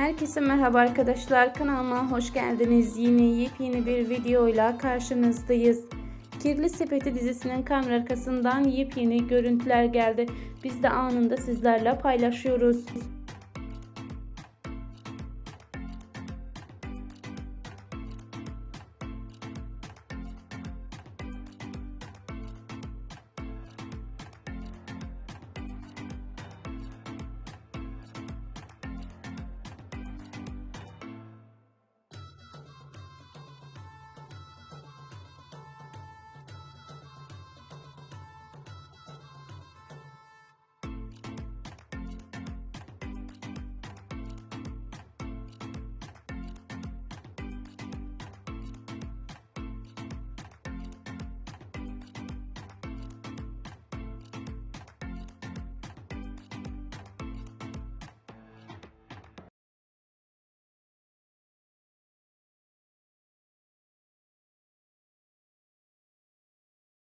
Herkese merhaba arkadaşlar kanalıma hoş geldiniz. Yine yepyeni bir videoyla karşınızdayız. Kirli Sepeti dizisinin kamera arkasından yepyeni görüntüler geldi. Biz de anında sizlerle paylaşıyoruz.